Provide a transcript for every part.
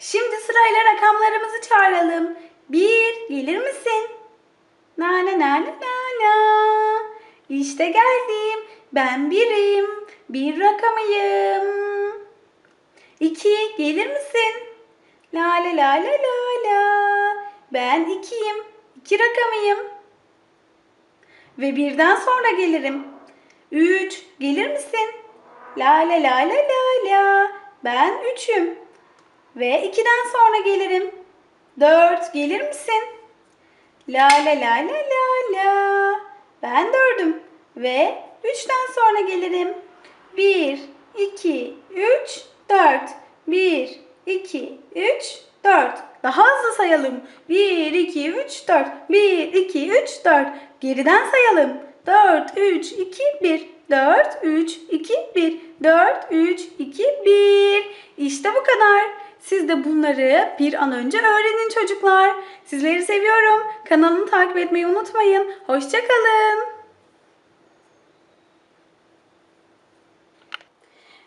Şimdi sırayla rakamlarımızı çağıralım. Bir, gelir misin? Na na na na na. İşte geldim. Ben birim. Bir rakamıyım. İki, gelir misin? La la la la la la. Ben ikiyim. İki rakamıyım. Ve birden sonra gelirim. Üç, gelir misin? La la la la la la. Ben üçüm. Ve ikiden sonra gelirim. Dört, gelir misin? La la la la la la. Ben dördüm. Ve üçten sonra gelirim. Bir, iki, üç, dört. Bir, iki, üç, dört. Daha hızlı sayalım. Bir, iki, üç, dört. Bir, iki, üç, dört. Geriden sayalım. Dört, üç, iki, bir. Dört, üç, iki, bir. Dört, üç, iki, bir. İşte bu kadar. Siz de bunları bir an önce öğrenin çocuklar. Sizleri seviyorum. Kanalımı takip etmeyi unutmayın. Hoşçakalın.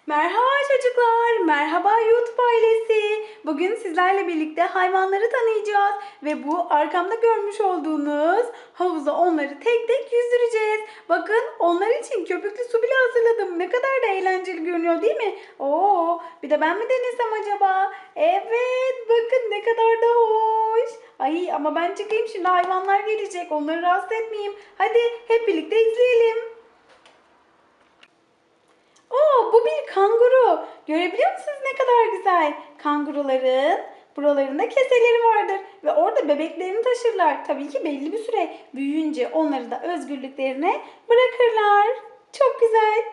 Merhaba çocuklar, merhaba YouTube ailesi. Bugün sizlerle birlikte hayvanları tanıyacağız ve bu arkamda görmüş olduğunuz havuza onları tek tek yüzdüreceğiz. Bakın onlar için köpüklü su bile hazırladım. Ne kadar da eğlenceli görünüyor değil mi? Oo, bir de ben mi denesem acaba? Evet, bakın ne kadar da hoş. Ay ama ben çıkayım şimdi hayvanlar gelecek. Onları rahatsız etmeyeyim. Hadi hep birlikte izleyelim. Oo, bu bir kanguru. Görebiliyor musunuz ne kadar güzel? Kanguruların buralarında keseleri vardır ve orada bebeklerini taşırlar. Tabii ki belli bir süre büyüyünce onları da özgürlüklerine bırakırlar. Çok güzel.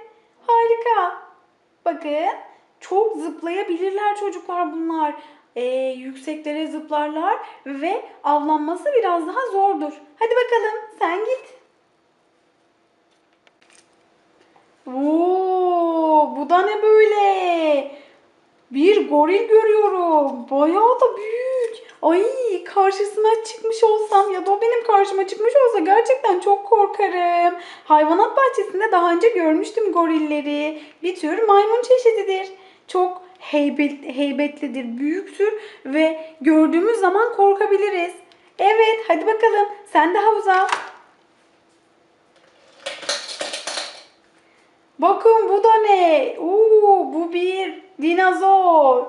Harika. Bakın çok zıplayabilirler çocuklar bunlar. Ee, yükseklere zıplarlar ve avlanması biraz daha zordur. Hadi bakalım sen git. Oo, bu da ne böyle? Bir goril görüyorum. Bayağı da büyük. Ay karşısına çıkmış olsam ya da o benim karşıma çıkmış olsa gerçekten çok korkarım. Hayvanat bahçesinde daha önce görmüştüm gorilleri. Bir tür maymun çeşididir. Çok heybet, heybetlidir, büyüktür ve gördüğümüz zaman korkabiliriz. Evet hadi bakalım sen de havuza. Bakın bu da ne? Oo, bu bir dinozor.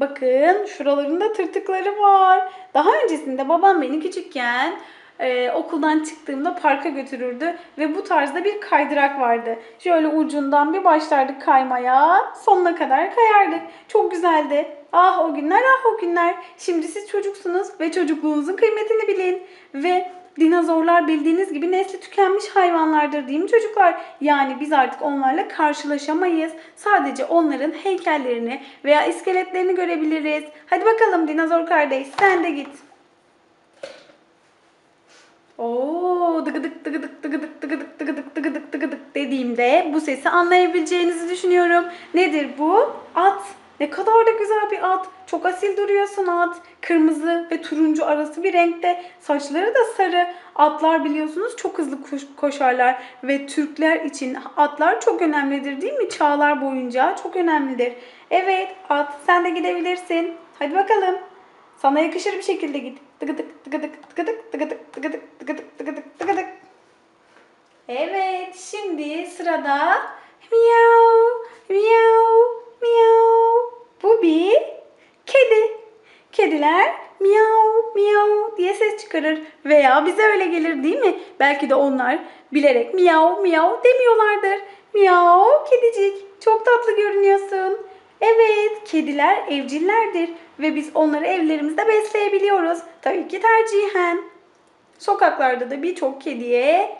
Bakın şuralarında tırtıkları var. Daha öncesinde babam beni küçükken e, okuldan çıktığımda parka götürürdü ve bu tarzda bir kaydırak vardı. Şöyle ucundan bir başlardık kaymaya, sonuna kadar kayardık. Çok güzeldi. Ah o günler, ah o günler. Şimdi siz çocuksunuz ve çocukluğunuzun kıymetini bilin. Ve dinozorlar bildiğiniz gibi nesli tükenmiş hayvanlardır mi çocuklar? Yani biz artık onlarla karşılaşamayız. Sadece onların heykellerini veya iskeletlerini görebiliriz. Hadi bakalım dinozor kardeş sen de git. Oo, dıgıdık dıgıdık dıgıdık dıgıdık dıgıdık dıgıdık dıgıdık dediğimde bu sesi anlayabileceğinizi düşünüyorum. Nedir bu? At. Ne kadar da güzel bir at. Çok asil duruyorsun at. Kırmızı ve turuncu arası bir renkte. Saçları da sarı. Atlar biliyorsunuz çok hızlı koş- koşarlar. Ve Türkler için atlar çok önemlidir değil mi? Çağlar boyunca çok önemlidir. Evet at sen de gidebilirsin. Hadi bakalım. Sana yakışır bir şekilde git. Tıkıdık tıkıdık tıkıdık tıkıdık tıkıdık tıkıdık tıkıdık tıkıdık. Evet şimdi sırada miyav miyav miyav. Bu bir. Kediler miyav miyav diye ses çıkarır veya bize öyle gelir değil mi? Belki de onlar bilerek miyav miyav demiyorlardır. Miyav kedicik çok tatlı görünüyorsun. Evet, kediler evcillerdir ve biz onları evlerimizde besleyebiliyoruz. Tabii ki tercihen. Sokaklarda da birçok kediye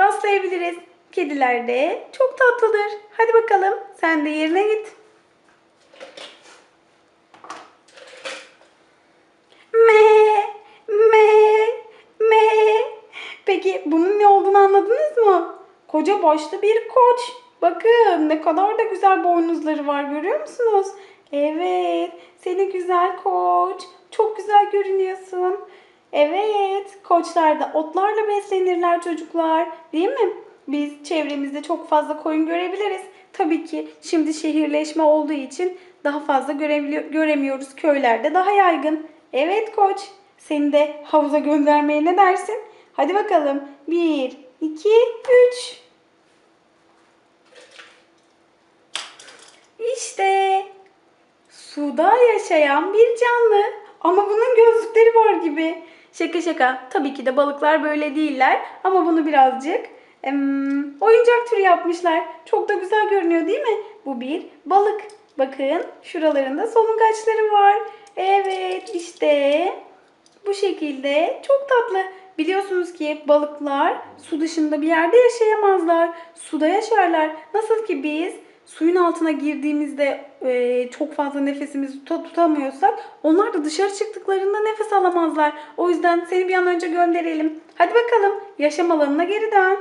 rastlayabiliriz. Kediler de çok tatlıdır. Hadi bakalım sen de yerine git. Me, me, me. Peki bunun ne olduğunu anladınız mı? Koca başlı bir koç. Bakın ne kadar da güzel boynuzları var görüyor musunuz? Evet, seni güzel koç. Çok güzel görünüyorsun. Evet, koçlar da otlarla beslenirler çocuklar. Değil mi? Biz çevremizde çok fazla koyun görebiliriz. tabii ki şimdi şehirleşme olduğu için daha fazla göremiyoruz. Köylerde daha yaygın. Evet koç. Seni de havuza göndermeye ne dersin? Hadi bakalım. Bir, iki, üç. İşte suda yaşayan bir canlı. Ama bunun gözlükleri var gibi. Şaka şaka. Tabii ki de balıklar böyle değiller. Ama bunu birazcık em, oyuncak türü yapmışlar. Çok da güzel görünüyor değil mi? Bu bir balık. Bakın şuralarında solungaçları var. Evet işte bu şekilde çok tatlı. Biliyorsunuz ki balıklar su dışında bir yerde yaşayamazlar. Suda yaşarlar. Nasıl ki biz suyun altına girdiğimizde e, çok fazla nefesimizi tuta- tutamıyorsak onlar da dışarı çıktıklarında nefes alamazlar. O yüzden seni bir an önce gönderelim. Hadi bakalım yaşam alanına geri dön.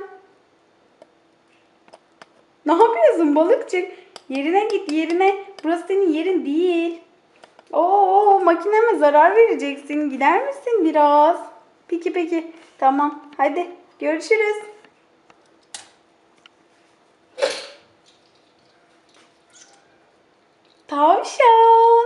Ne yapıyorsun balıkçık? Yerine git yerine. Burası senin yerin değil. Oo makineme zarar vereceksin. Gider misin biraz? Peki peki. Tamam. Hadi görüşürüz. Tavşan.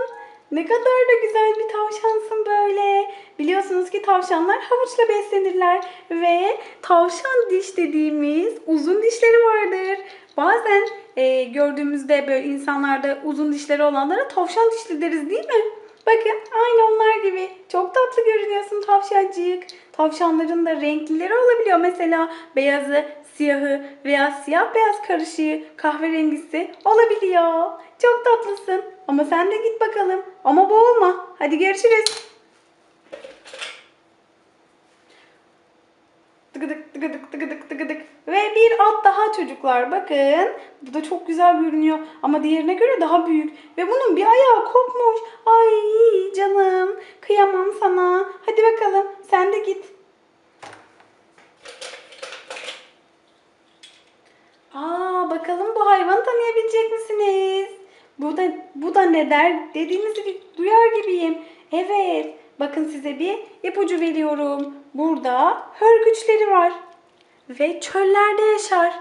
Ne kadar da güzel bir tavşansın böyle. Biliyorsunuz ki tavşanlar havuçla beslenirler ve tavşan diş dediğimiz uzun dişleri vardır. Bazen e, gördüğümüzde böyle insanlarda uzun dişleri olanlara tavşan dişli deriz değil mi? Bakın aynı onlar gibi. Çok tatlı görünüyorsun tavşancık. Tavşanların da renklileri olabiliyor. Mesela beyazı, siyahı veya siyah beyaz karışığı, kahverengisi olabiliyor. Çok tatlısın. Ama sen de git bakalım. Ama boğulma. Hadi görüşürüz. Tıkıdık tıkıdık tıkıdık bir at daha çocuklar. Bakın. Bu da çok güzel görünüyor. Ama diğerine göre daha büyük. Ve bunun bir ayağı kopmuş. Ay canım. Kıyamam sana. Hadi bakalım. Sen de git. Aa bakalım bu hayvanı tanıyabilecek misiniz? Bu da bu da ne der? Dediğinizi duyar gibiyim. Evet. Bakın size bir ipucu veriyorum. Burada hörgüçleri var. Ve çöllerde yaşar.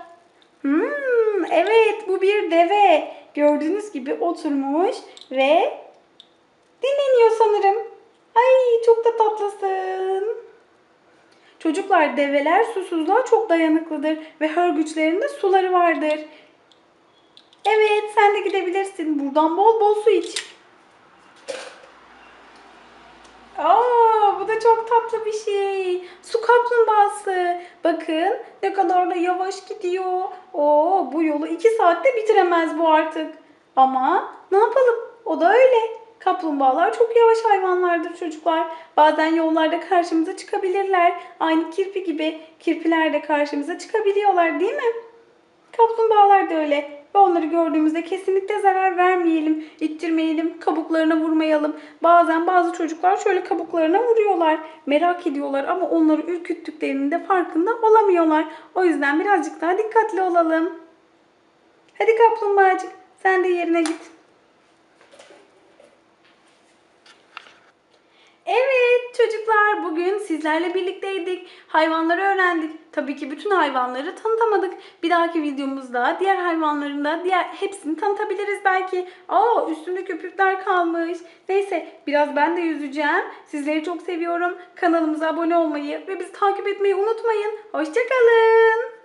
Hmm, evet bu bir deve. Gördüğünüz gibi oturmuş ve dinleniyor sanırım. Ay çok da tatlısın. Çocuklar develer susuzluğa çok dayanıklıdır ve hörgüçlerinde suları vardır. Evet sen de gidebilirsin. Buradan bol bol su iç. Aa, bu da çok tatlı bir şey. Su kaplumbağası. Bakın ne kadar da yavaş gidiyor. Oo, bu yolu iki saatte bitiremez bu artık. Ama ne yapalım? O da öyle. Kaplumbağalar çok yavaş hayvanlardır çocuklar. Bazen yollarda karşımıza çıkabilirler. Aynı kirpi gibi kirpiler de karşımıza çıkabiliyorlar değil mi? Kaplumbağalar da öyle. Ve onları gördüğümüzde kesinlikle zarar vermeyelim, ittirmeyelim, kabuklarına vurmayalım. Bazen bazı çocuklar şöyle kabuklarına vuruyorlar. Merak ediyorlar ama onları ürküttüklerinin de farkında olamıyorlar. O yüzden birazcık daha dikkatli olalım. Hadi kaplumbağacık sen de yerine git. Evet çocuklar bugün sizlerle birlikteydik. Hayvanları öğrendik. Tabii ki bütün hayvanları tanıtamadık. Bir dahaki videomuzda diğer hayvanların da diğer hepsini tanıtabiliriz belki. Aa üstümde köpükler kalmış. Neyse biraz ben de yüzeceğim. Sizleri çok seviyorum. Kanalımıza abone olmayı ve bizi takip etmeyi unutmayın. Hoşçakalın.